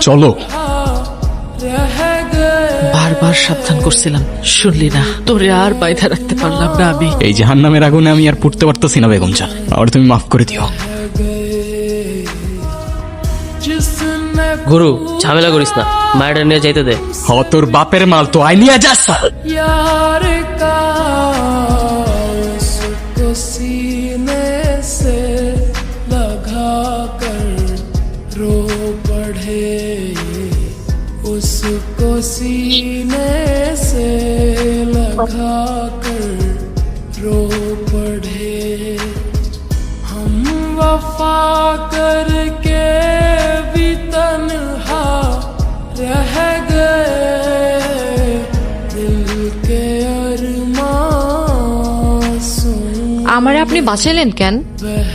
চলো। বারবার সাবধান করছিলাম শুনলি না। তোরে আর বাইধা রাখতে পারলাম না আমি। এই জাহান নামের আগুনে আমি আর পড়তে পারতেছি না বেগম চা। আর তুমি মাফ করে দিও। গুরু ঝামেলা করিস না। মায়েরা নিয়ে যাইতে দে। হ তোর বাপের মাল তো আই নিয়ে যাস। उसको सीने से लगा कर रो पढ़े हम वफा करके भी तन्हा रह गए दिल के अरमां सुन আমারে আপনি বাঁচাইলেন কেন बह